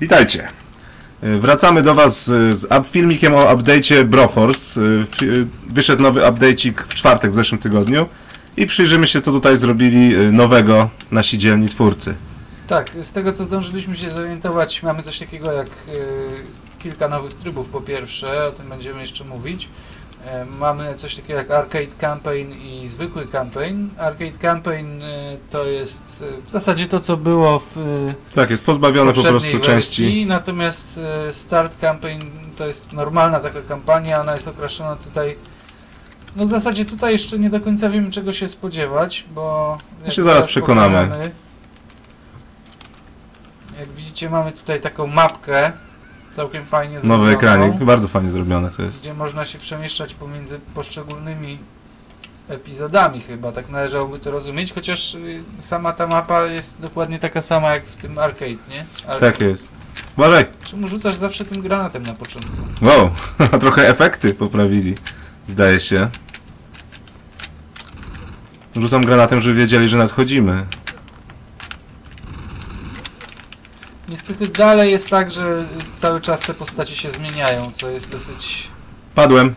Witajcie. Y, Wracamy do Was y, z filmikiem o update'cie Broforce. Y, Wyszedł nowy update'cik w czwartek w zeszłym tygodniu i przyjrzymy się, co tutaj zrobili nowego nasi dzielni twórcy. Tak, z tego co zdążyliśmy się zorientować, mamy coś takiego jak e, kilka nowych trybów po pierwsze, o tym będziemy jeszcze mówić. E, mamy coś takiego jak Arcade Campaign i zwykły campaign. Arcade Campaign e, to jest e, w zasadzie to co było w Tak, jest pozbawione po prostu części. wersji, natomiast e, Start Campaign to jest normalna taka kampania, ona jest okraszona tutaj no w zasadzie tutaj jeszcze nie do końca wiemy czego się spodziewać, bo jak się zaraz przekonamy. Jak widzicie mamy tutaj taką mapkę całkiem fajnie Nowy zrobioną, ekranik, bardzo fajnie zrobione to jest. gdzie można się przemieszczać pomiędzy poszczególnymi epizodami chyba, tak należałoby to rozumieć, chociaż y, sama ta mapa jest dokładnie taka sama jak w tym arcade, nie? Ale Tak jest. Uważaj! Czemu rzucasz zawsze tym granatem na początku? Wow, a trochę efekty poprawili, zdaje się. Rzucam granatem, żeby wiedzieli, że nadchodzimy. Niestety dalej jest tak, że cały czas te postacie się zmieniają, co jest dosyć... Padłem.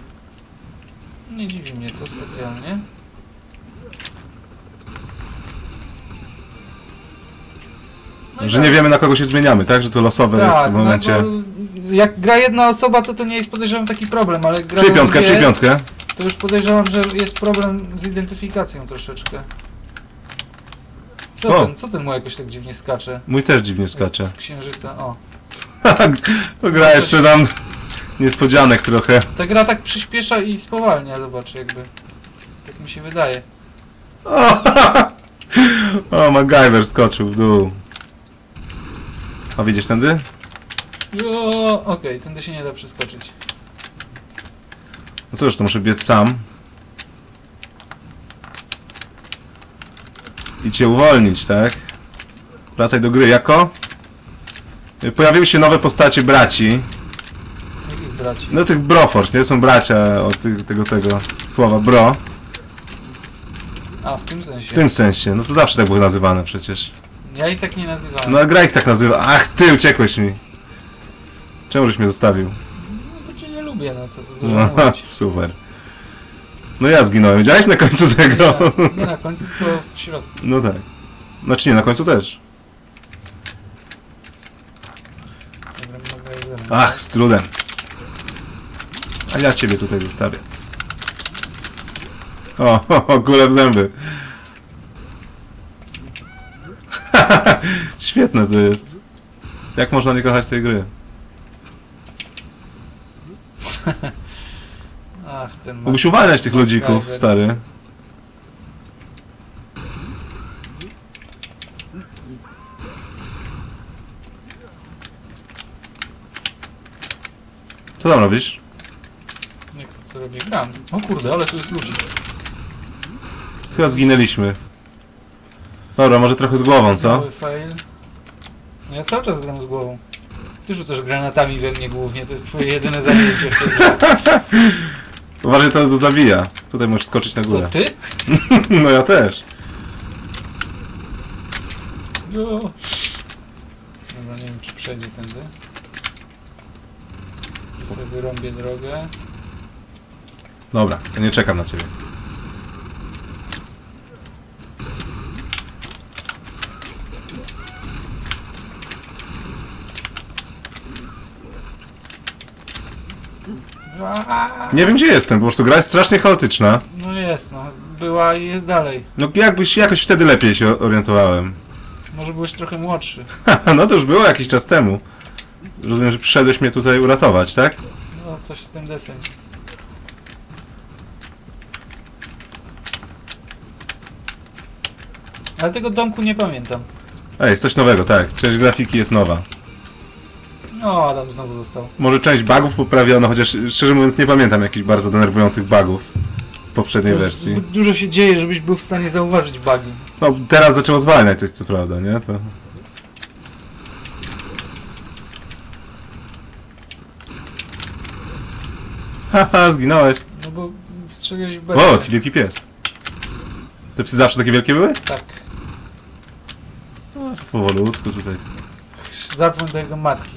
Nie dziwi mnie to specjalnie. No Że tak. nie wiemy na kogo się zmieniamy, tak? Że to losowe jest w tym no momencie. jak gra jedna osoba, to to nie jest podejrzewam taki problem, ale gra Przyj piątkę, przyj piątkę. to już podejrzewam, że jest problem z identyfikacją troszeczkę. Co O. ten, co ten mu jakoś tak dziwnie skacze? Mój też dziwnie skacze. Z księżyca, o. to gra jeszcze nam niespodzianek trochę. Ta gra tak przyspiesza i spowalnia, zobacz jakby. Tak mi się wydaje. O, o MacGyver skoczył w dół. O, widzisz tędy? Jo, okej, tędy się nie da przeskoczyć. No cóż, to muszę biec sam. I cię uwolnić, tak? Wracaj do gry. Jako? Pojawiły się nowe postacie braci. Jakich braci? No tych Broforce, nie? Są bracia od tych, tego, tego słowa bro. A, w tym sensie. W tym sensie. No to zawsze tak było nazywane przecież. Ja ich tak nie nazywałem. No a gra ich tak nazywa. Ach ty, uciekłeś mi. Czemu żeś mnie zostawił? No bo cię nie lubię, no co tu dużo No, mówić. super. No ja zginąłem. Widziałeś na końcu tego? Nie, nie na końcu, tylko w środku. No tak. Znaczy nie, na końcu też. Ach, z trudem. A ja ciebie tutaj zostawię. O, o, o kule w zęby. Świetne to jest. Jak można nie kochać tej gry? Ach, ten. Mógłbyś uwalniać tych ludzików, stary. Co tam robisz? Jak to co robi? Gram. O kurde, ale tu jest ludzi. Chyba zginęliśmy. Dobra, może trochę z głową, co? Ja cały czas gram z głową. Ty rzucasz granatami we mnie głównie, to jest twoje jedyne zajęcie w grze. Uważaj, to zabija. Tutaj możesz skoczyć na Co, górę. ty? No ja też. Jo. Dobra, nie wiem czy przejdzie tędy. Tu sobie wyrąbię drogę. Dobra, to nie czekam na ciebie. Nie wiem gdzie jestem, po prostu gra jest strasznie chaotyczna. No jest, no. Była i jest dalej. No jakbyś jakoś wtedy lepiej się orientowałem. Może byłeś trochę młodszy. no to już było jakiś czas temu. Rozumiem, że przyszedłeś mnie tutaj uratować, tak? No, coś z tym desem. Ale tego domku nie pamiętam. Ej, jest coś nowego, tak. Część grafiki jest nowa. No, Adam znowu został. Może część bugów poprawiono, chociaż szczerze mówiąc nie pamiętam jakichś bardzo denerwujących bugów w poprzedniej To wersji. dużo się dzieje, żebyś był w stanie zauważyć bugi. No teraz zaczęło zwalniać coś co prawda, nie? To... Haha, zginąłeś. No bo strzeliłeś w O, belkę. jaki wielki pies. Te psy zawsze takie wielkie były? Tak. No, powolutku tutaj. Zadzwoń do jego matki.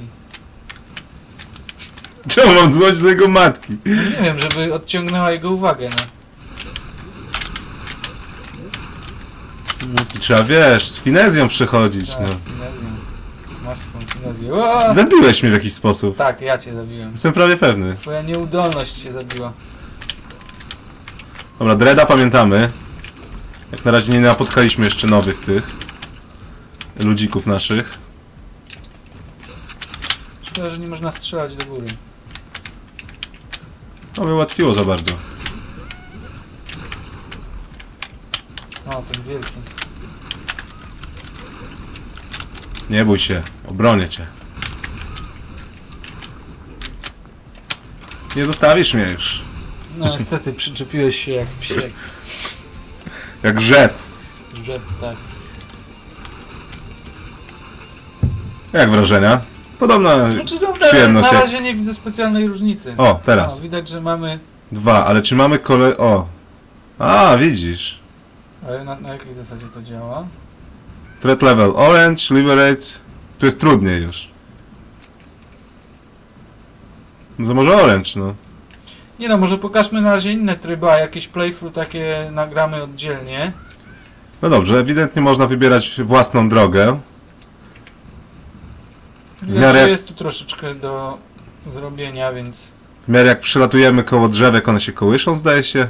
Czemu mam dzwonić do jego matki? No nie wiem, żeby odciągnęła jego uwagę, no. Trzeba, wiesz, z finezją przechodzić, Tak, no. finezję. Masz finezję. O! Zabiłeś mnie w jakiś sposób. Tak, ja cię zabiłem. Jestem prawie pewny. Twoja nieudolność cię zabiła. Dobra, Dreda pamiętamy. Jak na razie nie napotkaliśmy jeszcze nowych tych ludzików naszych. Szkoda, że nie można strzelać do góry. To by ułatwiło za bardzo. O, ten wielki. Nie bój się, obronię cię. Nie zostawisz mnie już. No niestety, przyczepiłeś się jak psiek. Jak rzep. Rzep, tak. Jak wrażenia? Podobna. Znaczy, no, Przyjemność na razie nie widzę specjalnej różnicy. O, teraz. No, widać, że mamy... Dwa, ale czy mamy kole... O. A, widzisz. Ale na, na jakiej zasadzie to działa? Threat level orange, liberate. Tu jest trudniej już. No to może orange, no. Nie no, może pokażmy na razie inne tryby, a jakieś playthrough takie nagramy oddzielnie. No dobrze, ewidentnie można wybierać własną drogę. W miarę- że jest tu troszeczkę do zrobienia, więc... W miarę jak przelatujemy koło drzewek, one się kołyszą, zdaje się.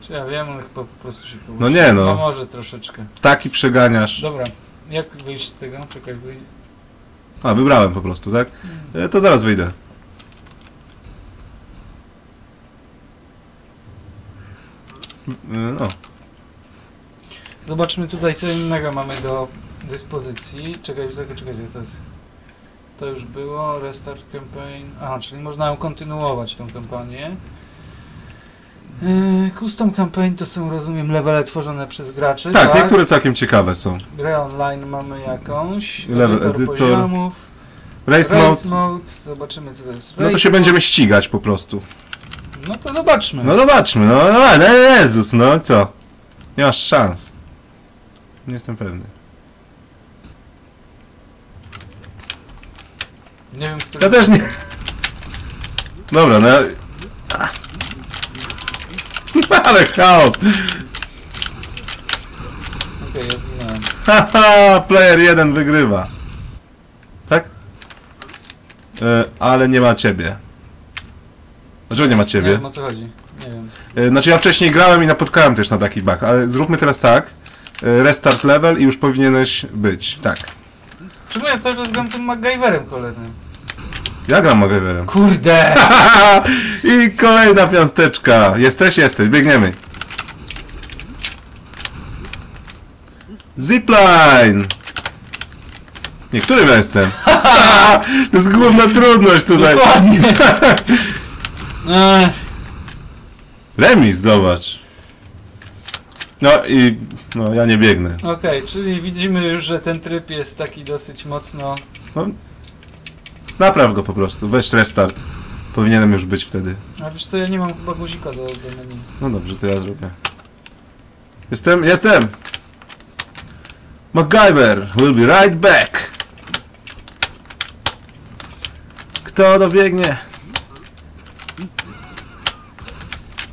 Czy ja wiem, ale chyba po prostu się połóż. No nie, no. No może troszeczkę. Ptaki przeganiasz. Dobra, jak wyjść z tego? Czekaj, wyj... A, wybrałem po prostu, tak? E, To zaraz wyjdę. E, No, Zobaczmy tutaj co innego mamy do dyspozycji. Czekaj, czekaj, czekaj, to jest... To już było, restart campaign. Aha, czyli można ją kontynuować, tą kampanię. Yy, custom campaign to są, rozumiem, levele tworzone przez graczy. tak, niektóre całkiem ciekawe są. Grę online mamy jakąś. Level edytor poziomów. Race Race mode, mode. Zobaczymy co to jest. no to Race się mode. będziemy ścigać po prostu. No to zobaczmy. No zobaczmy, no, no, no Jezus, no co? Nie masz szans. Nie jestem pewny. Nie wiem, który... Ja też nie. Dobra, no. Ale chaos! Okej, ja zginąłem. Haha, player 1 wygrywa. Tak? E, ale nie ma ciebie. Dlaczego nie ma Nie ciebie? wiem o co chodzi. Nie wiem. E, znaczy ja wcześniej grałem i napotkałem też na taki bug, ale zróbmy teraz tak. E, restart level i już powinieneś być. Tak. Czemu ja cały czas gram tym MacGyverem kolejnym? Ja gram MacGyverem. Kurde! I kolejna piąsteczka. Jesteś, jesteś, biegniemy. Zipline! Niektórym ja jestem. to jest główna trudność tutaj. Dokładnie! Remis, zobacz. No i no ja nie biegnę. Okej, czyli widzimy już, że ten tryb jest taki dosyć mocno... Napraw go po prostu. Weź restart. Powinienem już być wtedy. A wiesz co, ja nie mam chyba guzika do, do menu. No dobrze, to ja zrobię. Jestem, jestem! MacGyver will be right back! Kto dobiegnie?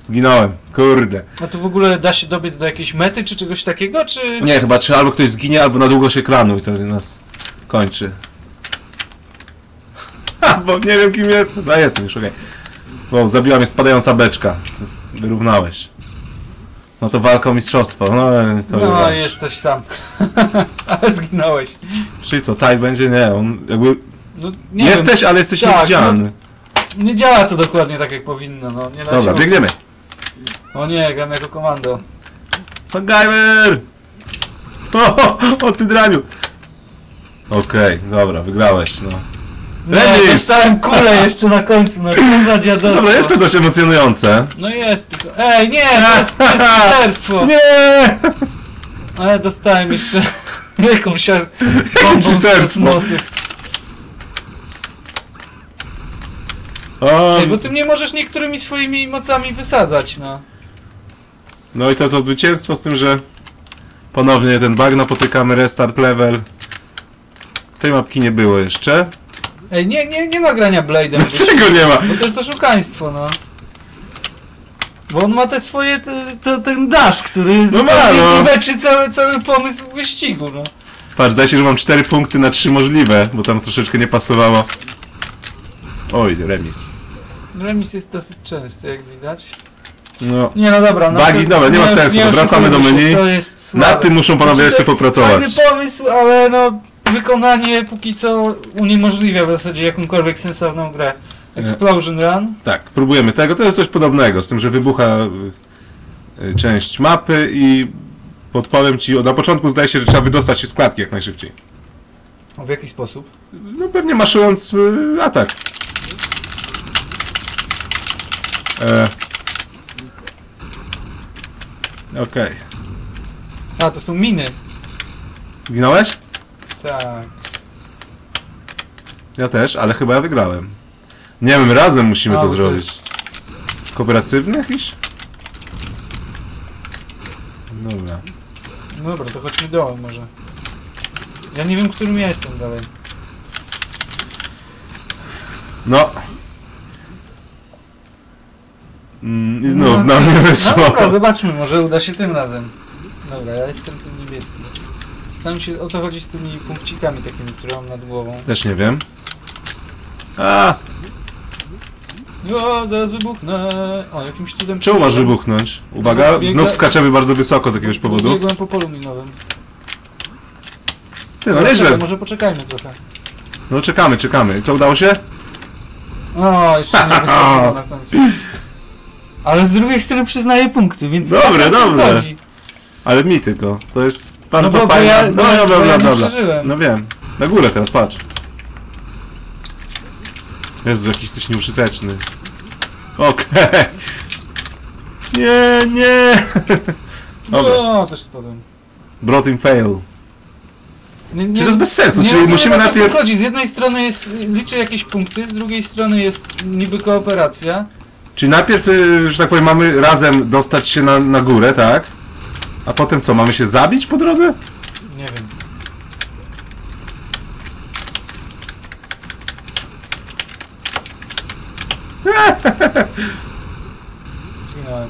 Zginąłem, kurde. A tu w ogóle da się dobiec do jakiejś mety czy czegoś takiego, czy... Nie, chyba czy albo ktoś zginie, albo na długość ekranu i to nas kończy. Bo nie wiem kim jestem. A jestem już, okej. Wow, zabiła mnie spadająca beczka. Wyrównałeś. No to walka o mistrzostwo. No, co No, jesteś sam. Ale zginąłeś. Czyli co, Tide będzie? Nie, on jakby... No, nie jesteś, wiem. ale jesteś Tak, niewidzialny. Nie działa to dokładnie tak jak powinno, no. Nie Dobra, się... biegniemy. O nie, gram jako komando. MacGyver! O, o, o ty draniu! Okej, dobra, wygrałeś, no. Remis! dostałem kulę jeszcze na końcu, no co za dziadostwo. Dobra, jest to dość emocjonujące. No jest, tylko... Ej, nie, to jest, to jest! Nie! Ale dostałem jeszcze jakąś bombą z kosmosu. Ej, bo ty mnie możesz niektórymi swoimi mocami wysadzać, no. no i to co, zwycięstwo z tym, że ponownie ten bug napotykamy, restart level. Tej mapki nie było jeszcze. Ej, nie, nie, nie ma grania Blade'em. Dlaczego nie ma? Bo to jest oszukaństwo, no. Bo on ma te swoje, te, te, ten dash, który No ma, no. cały, cały pomysł wyścigu, no. Patrz, zdaje się, że mam 4 punkty na 3 możliwe, bo tam troszeczkę nie pasowało. Oj, remis. Remis jest dosyć częsty, jak widać. No. Nie, no dobra. No Bugi, to- dobra, nie ma sensu, wracamy do menu. To jest słabe. Nad tym muszą panowie Znaczy, jeszcze popracować. Fajny pomysł, ale no wykonanie póki co uniemożliwia w zasadzie jakąkolwiek sensowną grę. Explosion Run. Tak, próbujemy tego. To jest coś podobnego, z tym, że wybucha y, y, część mapy i podpowiem ci, na początku zdaje się, że trzeba wydostać się z klatki jak najszybciej. W jaki sposób? No pewnie maszując y, atak. E. Okej. A, to są miny. Zginąłeś? Tak. Ja też, ale chyba ja wygrałem. Nie wiem, razem musimy to bo zrobić. jest- Kooperatywny jakiś? Dobra. No dobra, to chodźmy dołem może. Ja nie wiem, którym ja jestem dalej. No. Mm, I znów No, na mnie No wyszło. dobra, zobaczmy, może uda się tym razem. Dobra, ja jestem tym niebieskim. Zastanawiam się, o co chodzi z tymi punkcikami takimi, które mam nad głową. Też nie wiem. A, O, zaraz wybuchnę. O, jakimś cudem... czemu masz wybuchnąć? Uwaga, Biega- znów skaczemy bardzo wysoko z jakiegoś powodu. Biegłem po polu minowym. Ty, no nieźle. Może poczekajmy trochę. No czekamy, czekamy. Co, udało się? O, jeszcze nie wysadziło na końcu. Ale z drugiej strony przyznaję punkty, więc... Dobre, dobre. Ale mi tylko. To jest No bardzo bo, bo fajne. ja, no bo, ja- dobra, bo ja dobra, nie dobra. przeżyłem. No wiem. Na górę teraz, patrz. Jezu, jakiś jesteś nieużyteczny. Okej. Nie, nie. Dobra. O, też spadłem. Brought in fail. Nie, nie, Przecież to jest bez sensu, nie czyli musimy najpierw... chodzi. Z jednej strony jest, liczę jakieś punkty, z drugiej strony jest niby kooperacja. Czyli najpierw, y, że tak powiem, mamy razem dostać się na, na górę, tak? A potem co, mamy się zabić po drodze? Nie wiem. Zginąłem.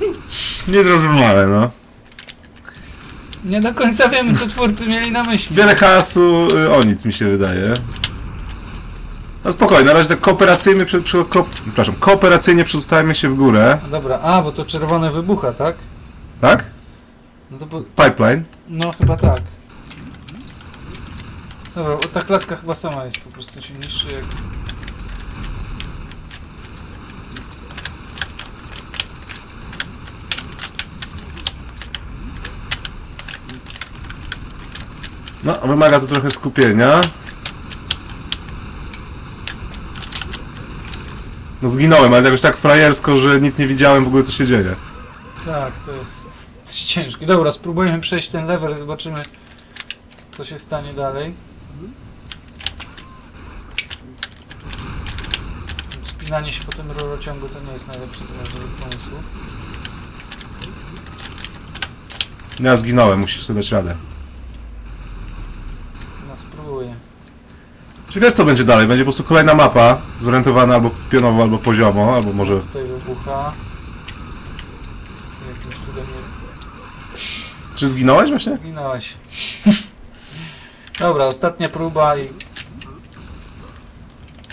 Nie zrozumiałem, no. Nie do końca wiemy, co twórcy mieli na myśli. Wiele hasu y, o nic mi się wydaje. No spokojnie, na razie tak kooperacyjnie, przy, przy, ko, przepraszam, kooperacyjnie się w górę, No Dobra, a, bo to czerwone wybucha, tak? tak? No to bo, Pipeline. no chyba tak. Dobra, ta klatka chyba sama jest, po prostu się niszczy jak... No, wymaga to trochę skupienia. No zginąłem, ale jakoś tak frajersko, że nic nie widziałem w ogóle co się dzieje. Tak, to jest, jest ciężkie. Dobra, spróbujemy przejść ten level, zobaczymy co się stanie dalej. Spinanie się po tym rurociągu to nie jest najlepszy z możliwych pomysłów. Ja zginąłem, musisz sobie dać radę. No spróbuję. Czy wiesz co będzie dalej? Będzie po prostu kolejna mapa, zorientowana albo pionowo, albo poziomo, albo może... Tutaj wybucha. Jakimś cudem nie Czy zginąłeś właśnie? zginąłeś. Dobra, ostatnia próba i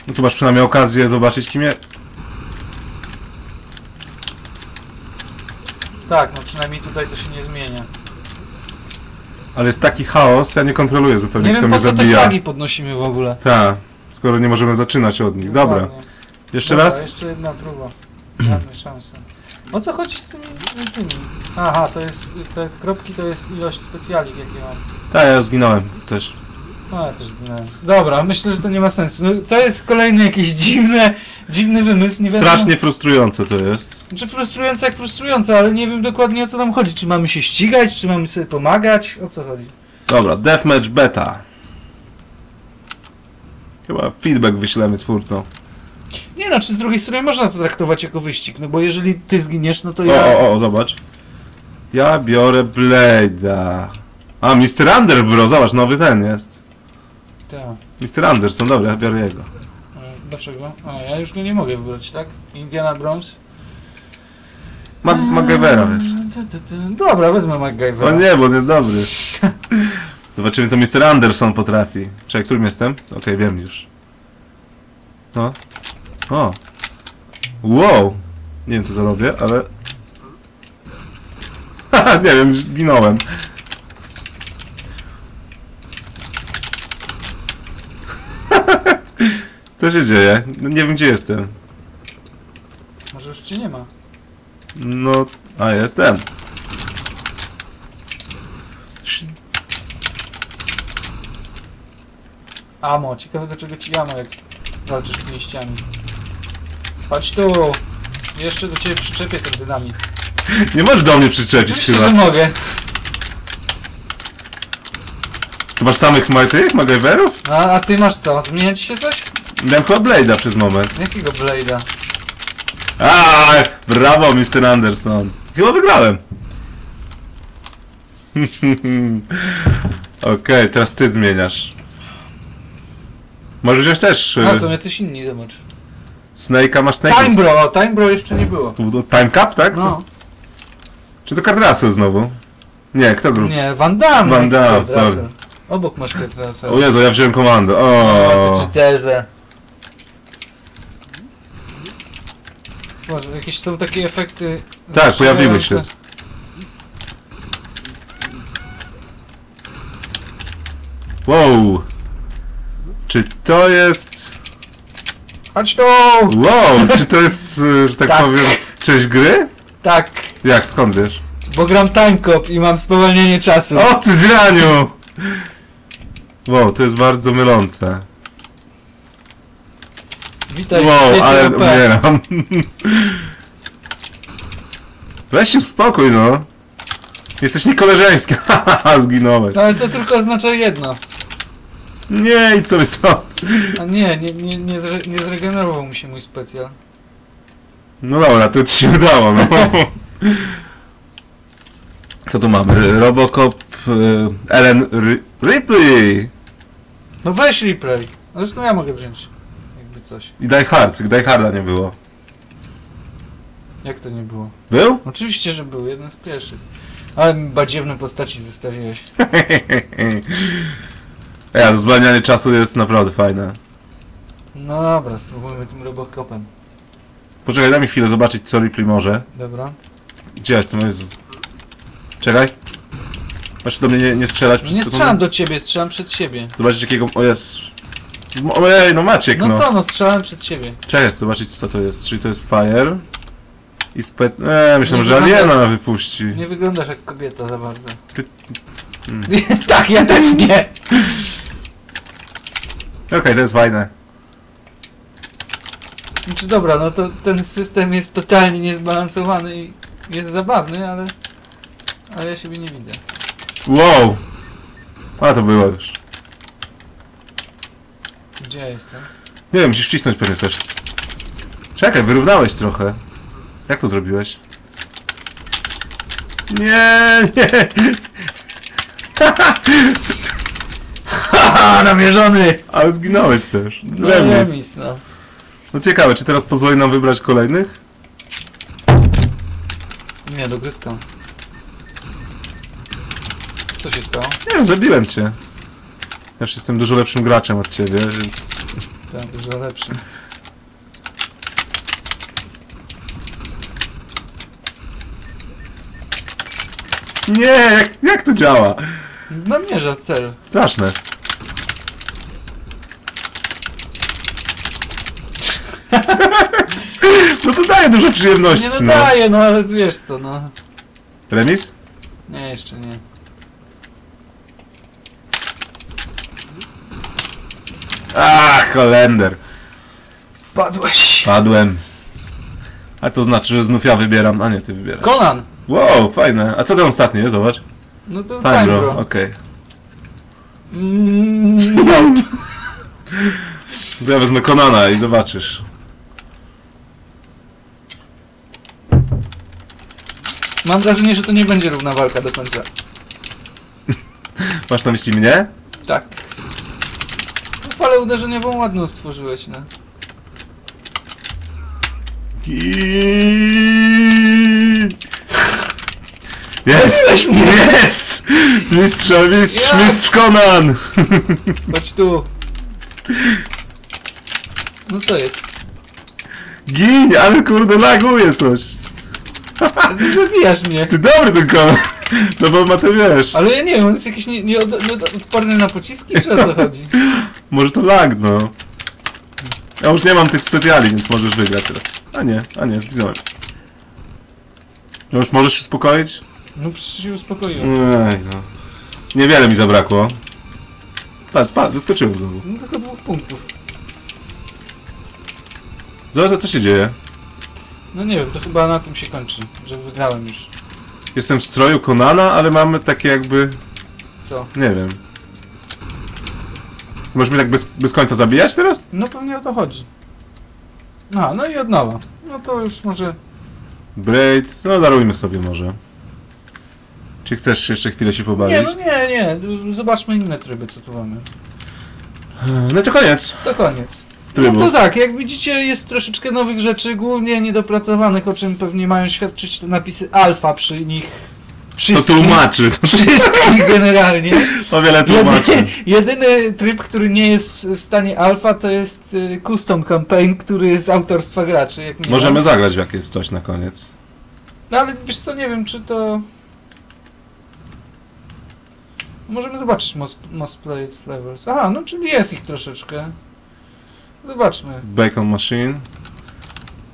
No tu masz przynajmniej okazję zobaczyć kim je... tak, no przynajmniej tutaj to się nie zmienia. Ale jest taki chaos, ja nie kontroluję zupełnie Nie kto wiem mnie po co te zabija. flagi podnosimy w ogóle. Tak, skoro nie możemy zaczynać od nich. Dobra, Dokładnie. jeszcze Dobra, raz? Jeszcze jedna próba. Mamy szansę. O co chodzi z tymi, tymi? Aha, to jest, te kropki to jest ilość specjalik jakie mam. Tak, ja zginąłem też. No ja też zginąłem. Dobra, myślę, że to nie ma sensu. No, to jest kolejny jakiś dziwny, dziwny wymysł. Nie wiadomo, Strasznie frustrujące to jest. Czy frustrujące jak frustrujące, ale nie wiem dokładnie o co nam chodzi. Czy mamy się ścigać, czy mamy sobie pomagać? O co chodzi? Dobra, Deathmatch Beta. Chyba feedback wyślemy twórcom. Nie no, czy z drugiej strony można to traktować jako wyścig, no bo jeżeli ty zginiesz, no to O, ja... o, o, zobacz. Ja biorę Blade'a. A, Mr. Underbro, zobacz, nowy ten jest. Tak. Mr. Anderson, dobra, biorę jego. E, Dlaczego? A, ja już go nie mogę wybrać, tak? Indiana Jones? Ma MacGyvera, wiesz. Dobra, wezmę MacGyvera. O nie, bo on jest dobry. Zobaczymy, co Mr. Anderson potrafi. Czekaj, którym jestem? Okej, wiem już. No. O. Wow. Nie wiem, co to robię, ale... Haha, nie wiem, zginąłem. Co się dzieje? No, nie wiem, gdzie jestem. Może już cię nie ma. No, a jestem. Amo, ciekawe do czego ci amo, jak walczysz z liściami. Chodź tu! Jeszcze do ciebie przyczepię ten dynamit. Nie możesz do mnie przyczepić Oczywiście, chyba. że mogę. Ty masz samych ma- tych MacGyverów? A, a ty masz co? Zmienia ci się coś? Miałem chyba Blade'a przez moment. Jakiego Blade'a? A, brawo, Mr. Anderson. Chyba wygrałem. Okej, teraz ty zmieniasz. Możesz wziąć też. A, y, są jacyś inni, zobacz. Snake'a masz Snake'a. Time Bro! Time Bro jeszcze nie było. Był Time Cup, tak? No. Czy to Kurt Russell znowu? Nie, kto grał? Nie, Van Damme! Van Damme, sorry. Obok masz Kurt Russell. O Jezu, ja wziąłem komando. O, to O. ci zderzę. Zobacz, jakieś są takie efekty... Tak, pojawiły się. Wow. Czy to jest... Chodź tu! Wow, czy to jest, y, że tak, Tak. powiem, część gry? Tak, Jak, skąd wiesz? bo gram timecop i mam spowolnienie czasu. O ty dzianiu! Wow, to jest bardzo mylące. Witaj, Wow, ale OP. umieram. Weź się spokój, no. Jesteś niekoleżeńska. Haha, zginąłeś. No ale to tylko oznacza jedno. Nie, i co co? A nie, nie, nie, nie, zre, nie zregenerował mi się mój specjal. No dobra, to ci się udało, no. Co tu mamy? Robocop, y, Ellen Ri- Ripley No weź replay. No Zresztą ja mogę wziąć. Jakby coś. i Die Hard. Die Harda nie było. Jak to nie było? Był? Oczywiście, że był jeden z pierwszych. Ale badziewne postaci zestawiłeś. Ja, zwalnianie czasu jest naprawdę fajne. No dobra, spróbujmy tym Robocopem. Poczekaj, daj mi chwilę zobaczyć, co Ripley może. Dobra. Gdzie jestem? O Jezu. Czekaj. Masz do mnie nie, nie strzelać przez Nie sekundę? strzelam do ciebie, strzelam przed siebie. Zobaczyć jakiego... O Jezu. Ojej, no Maciek, No no. co, no strzelam przed siebie. Czekaj, zobaczyć co to jest. Czyli to jest Fire. I spet... Eee, myślę, Nie że wygląda- Aliena wypuści. Nie wyglądasz jak kobieta za bardzo. Ty- tak, ja też nie. Okej, to jest fajne. Znaczy dobra, no to ten system jest totalnie niezbalansowany i jest zabawny, ale... Ale ja siebie nie widzę. Wow! A, to było już. Gdzie ja jestem? Nie wiem, musisz wcisnąć pewnie coś. Czekaj, wyrównałeś trochę. Jak to zrobiłeś? Nie, nie! Haha, namierzony! Ale zginąłeś też. No, Remis. remis, no. No ciekawe, czy teraz pozwoli nam wybrać kolejnych? Nie, dogrywka. Co się stało? Nie wiem, zabiłem cię. Ja już jestem dużo lepszym graczem od ciebie, więc... Ten dużo lepszy. Nie, jak, jak to działa? Namierza cel. Straszne. No to daje dużo przyjemności, Nie no. nadaje, no ale wiesz co, no. Remis? Nie, jeszcze nie. Ach, Holender. Padłeś. Padłem. A to znaczy, że znów ja wybieram. A nie, ty wybierasz. Conan! Wow, fajne. A co ten ostatni? Zobacz. No to Time bro. okej. Mm, no. To ja wezmę Konana i zobaczysz. Mam wrażenie, że to nie będzie równa walka do końca. Masz na myśli mnie? Tak. pulę uderzeniową ładną stworzyłeś, no. Jest! Jest! Mistrz, mistrz, Ja. mistrz Conan! Chodź tu. No co jest? Gin, ale kurde laguje coś. Ty zabijasz mnie. Ty dobry ten. No bo ma to wiesz. Ale ja nie wiem, on jest jakiś nie, nie, od, nie od, odporny na pociski, czy o co chodzi? Może to lag, no. Ja już nie mam tych specjali, więc możesz wygrać teraz. A nie, a nie, zginąłem. No już możesz się uspokoić? No przecież się uspokoiłem. Ej, no. Niewiele mi zabrakło. Patrz, patrz, zaskoczyłem znowu. No tylko dwóch punktów. Zobacz, co się dzieje. No nie wiem, to chyba na tym się kończy, że wygrałem już. Jestem w stroju Konana, ale mamy takie jakby... Co? Nie wiem. Możesz mnie tak bez, bez końca zabijać teraz? No pewnie o to chodzi. A, no i od nowa. No to już może... Braid, no darujmy sobie może. Czy chcesz jeszcze chwilę się pobawić? Nie, no nie, nie. Zobaczmy inne tryby, co tu mamy. No to koniec To koniec. No to tak, jak widzicie jest troszeczkę nowych rzeczy, głównie niedopracowanych, o czym pewnie mają świadczyć te napisy alfa przy nich. To Wszystkich. tłumaczy, to, Wszystkich generalnie. to wiele tłumaczy. Jedyny, jedyny tryb, który nie jest w, w stanie alfa, to jest y, custom campaign, który jest z autorstwa graczy. Jak nie Możemy zagrać w jakieś coś na koniec. No ale wiesz co, nie wiem, czy to... Możemy zobaczyć most, most Played Flavors. Aha, no czyli jest ich troszeczkę. Zobaczmy. Bacon Machine.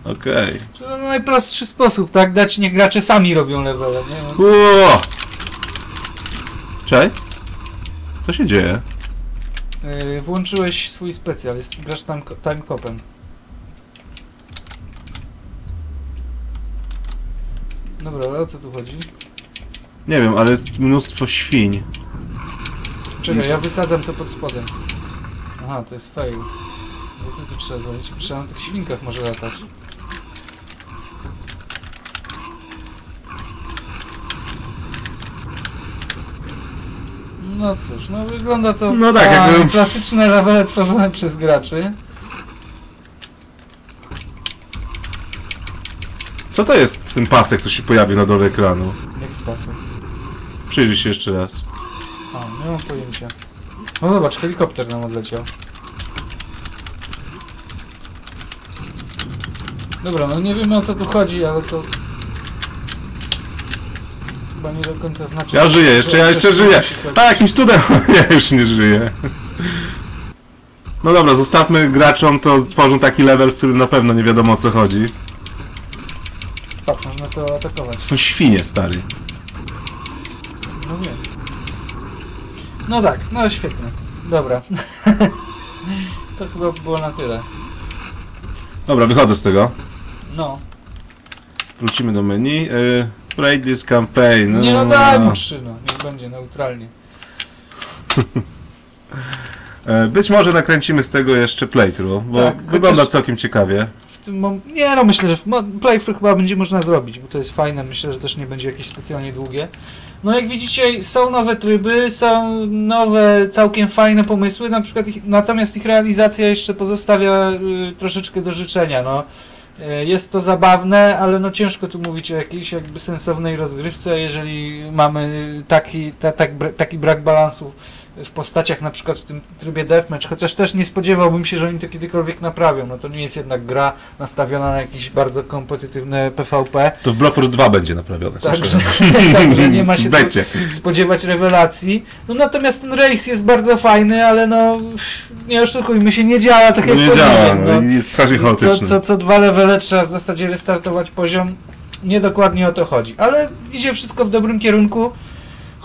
Okej. To no najprostszy sposób, tak? Dać niech gracze sami robią levele, nie? Okay. Cześć? Co się dzieje? Yy, włączyłeś swój specjal, jest, grasz time, time copem. Dobra, ale o co tu chodzi? Nie wiem, ale jest mnóstwo świń. Czekaj, ja wysadzam to pod spodem. Aha, to jest fail. No co tu trzeba zrobić? Trzeba na tych świnkach może latać. No cóż, no wygląda to No tak, a, jakby- klasyczne levele tworzone przez graczy. Co to jest ten pasek, co się pojawił na dole ekranu? Jaki pasek? Przyjrzyj się jeszcze raz. A, nie mam pojęcia. No zobacz, helikopter nam odleciał. Dobra, no nie wiemy o co tu chodzi, ale to... Chyba nie do końca znaczy... Ja żyję, jeszcze, ja jeszcze żyję. A, jakimś cudem ja już nie żyję. No dobra, zostawmy graczom, to tworzą taki level, w którym na pewno nie wiadomo o co chodzi. Patrz, można to atakować. Są świnie, stary. No wiem. No tak, no świetnie. Dobra. to chyba było na tyle. Dobra, wychodzę z tego. No. Wrócimy do menu. Y, play this campaign. Nie no daj mu trzy, no. Niech będzie neutralnie. E, Być może nakręcimy z tego jeszcze playthrough, bo Tak, wygląda całkiem ciekawie. Nie no, myślę, że playthrough chyba będzie można zrobić, bo to jest fajne, myślę, że też nie będzie jakieś specjalnie długie. No jak widzicie, są nowe tryby, są nowe, całkiem fajne pomysły, na przykład ich, natomiast ich realizacja jeszcze pozostawia y, troszeczkę do życzenia, no. Y, Jest to zabawne, ale no ciężko tu mówić o jakiejś jakby sensownej rozgrywce, jeżeli mamy taki, ta, tak, taki brak balansu w postaciach, na przykład w tym trybie deathmatch, chociaż też nie spodziewałbym się, że oni to kiedykolwiek naprawią. No to nie jest jednak gra nastawiona na jakieś bardzo kompetytywne PvP, To w Blofors 2 będzie naprawione. także, także nie ma się spodziewać rewelacji. No natomiast ten race jest bardzo fajny, ale no nie oszukujmy się, nie działa tak jak nie powinien. działa, no. no. jest strasznie Co, chaotyczny. co, co dwa levele trzeba w zasadzie restartować poziom. Nie dokładnie o to chodzi, ale idzie wszystko w dobrym kierunku.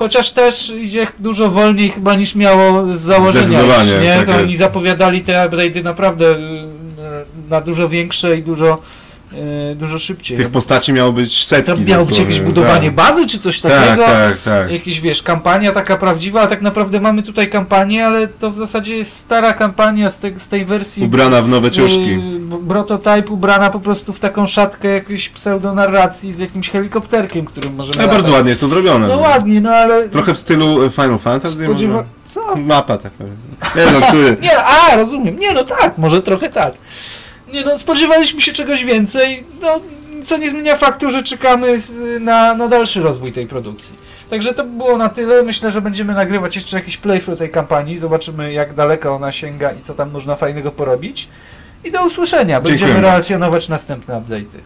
Chociaż też idzie dużo wolniej chyba niż miało z założenia. Już, nie? tak Oni zapowiadali te update'y naprawdę y, na dużo większe i dużo e, dużo szybciej. Tych postaci miało być setki. to miało być jakieś budowanie tak. bazy czy coś Tak, takiego. tak, tak. Jakieś, wiesz, kampania taka prawdziwa, a tak naprawdę mamy tutaj kampanię, ale to w zasadzie jest stara kampania z, te, z tej wersji Ubrana w nowe ciuszki. Yy, prototype ubrana po prostu w taką szatkę jakiejś pseudonarracji z jakimś helikopterkiem, którym możemy No, bardzo ładnie jest to zrobione. No ładnie, no ale... Trochę w stylu e, Final Fantasy. Spodziewa... może? Co? Mapa taka. Nie no, który... Nie, a, rozumiem. Nie, no tak, może trochę tak. Nie no, spodziewaliśmy się czegoś więcej, no, co nie zmienia faktu, że czekamy na, na dalszy rozwój tej produkcji. Także to by było na tyle. Myślę, że będziemy nagrywać jeszcze jakiś playthrough tej kampanii. Zobaczymy, jak daleko ona sięga i co tam można fajnego porobić. I do usłyszenia. Będziemy Dziękujemy. relacjonować następne update'y.